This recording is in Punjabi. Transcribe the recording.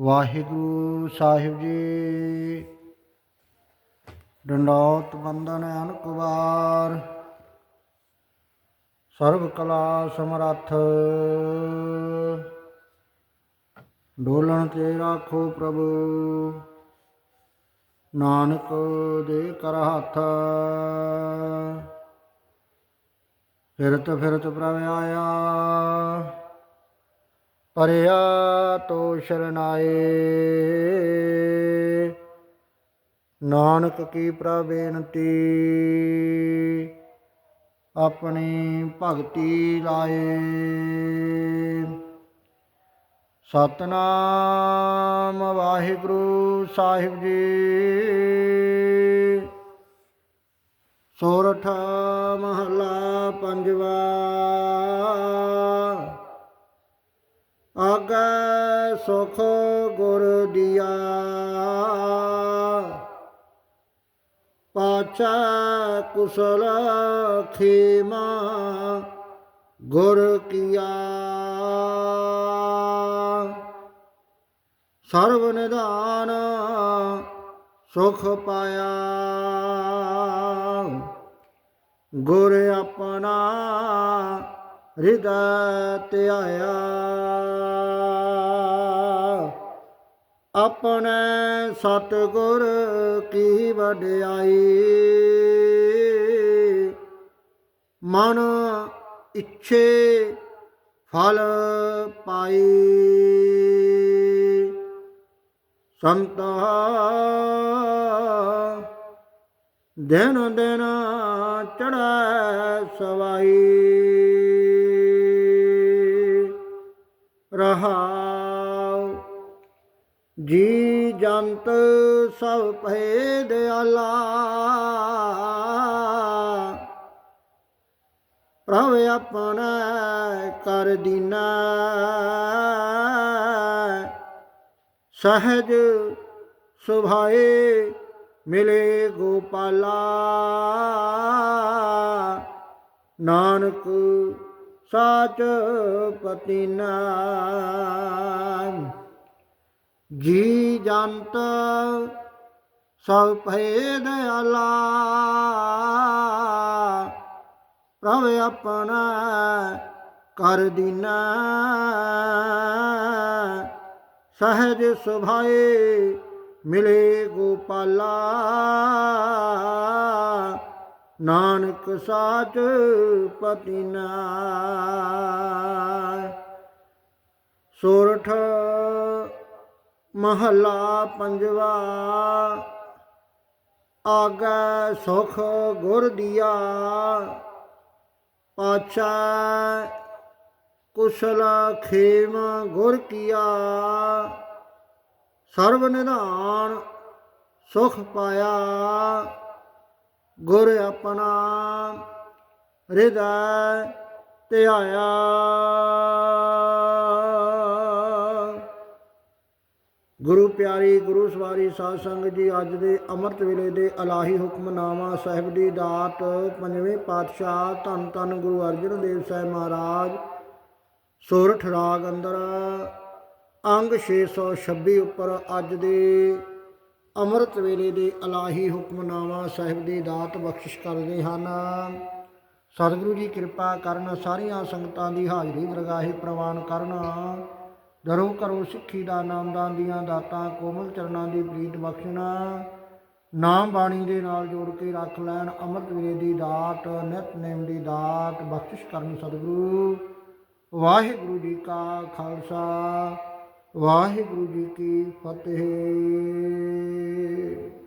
ਵਾਹਿਗੁਰੂ ਸਾਹਿਬ ਜੀ। ਡੰਡੌਤ ਬੰਦਨ ਅਨਕ ਵਾਰ। ਸਰਬ ਕਲਾ ਸਮਰੱਥ। ਡੋਲਣ ਤੇ ਰਾਖੋ ਪ੍ਰਭੂ। ਨਾਨਕ ਦੇ ਕਰ ਹੱਥ। ਫਿਰਤ ਫਿਰਤ ਪ੍ਰਭ ਆਇਆ। ਪਰਿਆ ਤੋ ਸ਼ਰਨਾਏ। ਨਾਨਕ ਕੀ ਪ੍ਰਬੇਨਤੀ ਆਪਣੀ ਭਗਤੀ ਲਾਏ। ਸਤਨਾਮ ਵਾਹਿਗੁਰੂ ਸਾਹਿਬ ਜੀ। ਸੋਰਠ ਮਹਲਾ ਪੰਜਵਾ। ਆਗੈ ਸੁਖ ਗੁਰ ਦਿਆ। ਪਾਛੈ ਕੁਸਲ ਖੇਮਾ ਗੁਰ ਕੀਆ। ਸਰਬ ਨਿਧਾਨ ਸੁਖ ਪਾਇਆ। ਗੁਰ ਆਪਣਾ ਹਿਰਦੈ ਧਿਆਇਆ। ਆਪਣੇ ਸਤਿਗੁਰ ਕੀ ਵਡਿਆਈ। ਮਨ ਇੱਛੇ ਫਲ ਪਾਈ। ਸੰਤਾ ਦਿਨ ਦਿਨ ਚੜੈ ਸਵਾਈ। ਰਹਾਉ ਜੀ ਜੰਤ ਸਭ ਭਏ ਦਿਆਲਾ ਪ੍ਰਭ ਆਪਣਾ ਕਰ ਦੀਨਾ। ਸਹਜ ਸੁਭਾਏ ਮਿਲੇ ਗੋਪਾਲਾ। ਨਾਨਕ ਸਾਚ ਪਤੀ ਜੀ ਜੰਤ ਸਭ ਭਏ ਦਿਆਲਾ ਪ੍ਰਭ ਆਪਣਾ ਕਰ ਦੀਨਾ। ਸਹਜ ਸੁਭਾਏ ਮਿਲੇ ਗੋਪਾਲਾ। ਨਾਨਕ ਸਾਚ ਪਤੀ ਨਾ ਸੋਰਠ ਮਹਲਾ ਪੰਜਵਾ। ਆਗੈ ਸੁਖ ਗੁਰ ਦੀਆ। ਪਾਛਾ ਕੁਸ਼ਲ ਖੇਮ ਗੁਰ ਕੀਆ। ਸਰਬ ਨਿਧਾਨ ਸੁਖ ਪਾਇਆ। ਗੁਰ ਆਪਣਾ ਹਿਰਦੈ ਧਿਆਇਆ। ਗੁਰੂ ਪਿਆਰੀ, ਗੁਰੂ ਸਵਾਰੀ ਸਾਧ ਸੰਗਤ ਜੀ, ਅੱਜ ਦੇ ਅੰਮ੍ਰਿਤ ਵੇਲੇ ਦੇ ਅਲਾਹੀ ਹੁਕਮਨਾਮਾ ਸਾਹਿਬ ਦੀ ਦਾਤ ਪੰਜਵੇਂ ਪਾਤਸ਼ਾਹ ਧੰਨ ਧੰਨ ਗੁਰੂ ਅਰਜਨ ਦੇਵ ਸਾਹਿਬ ਮਹਾਰਾਜ, ਸੋਰਠ ਰਾਗ ਅੰਦਰ, ਅੰਗ 626 ਉੱਪਰ ਅੱਜ ਦੇ ਅੰਮ੍ਰਿਤ ਵੇਲੇ ਦੇ ਅਲਾਹੀ ਹੁਕਮਨਾਮਾ ਸਾਹਿਬ ਦੀ ਦਾਤ ਬਖਸ਼ਿਸ਼ ਕਰਦੇ ਹਨ। ਸਤਿਗੁਰੂ ਜੀ ਕਿਰਪਾ ਕਰਨ, ਸਾਰੀਆਂ ਸੰਗਤਾਂ ਦੀ ਹਾਜ਼ਰੀ, ਦਰਗਾਹੇ ਪ੍ਰਵਾਨ ਕਰਨ। ਦਰੋ ਕਰੋ ਸਿੱਖੀ ਦਾ ਨਾਮਦਾਨ ਦੀਆਂ ਦਾਤਾਂ, ਕੋਮਲ ਚਰਨਾਂ ਦੀ ਪ੍ਰੀਤ ਬਖਸ਼ਣਾ। ਨਾਮ ਬਾਣੀ ਦੇ ਨਾਲ ਜੋੜ ਕੇ ਰੱਖ ਲੈਣ ਅੰਮ੍ਰਿਤ ਵੇਲੇ ਦੀ ਦਾਤ ਨਿਤਨੇਮ ਦੀ ਦਾਤ, ਬਖਸ਼ਿਸ਼ ਕਰਨ ਸਤਿਗੁਰੂ। ਵਾਹਿਗੁਰੂ ਜੀ ਕਾ ਖਾਲਸਾ, ਵਾਹਿਗੁਰੂ ਜੀ ਕੀ ਫਤਿਹ।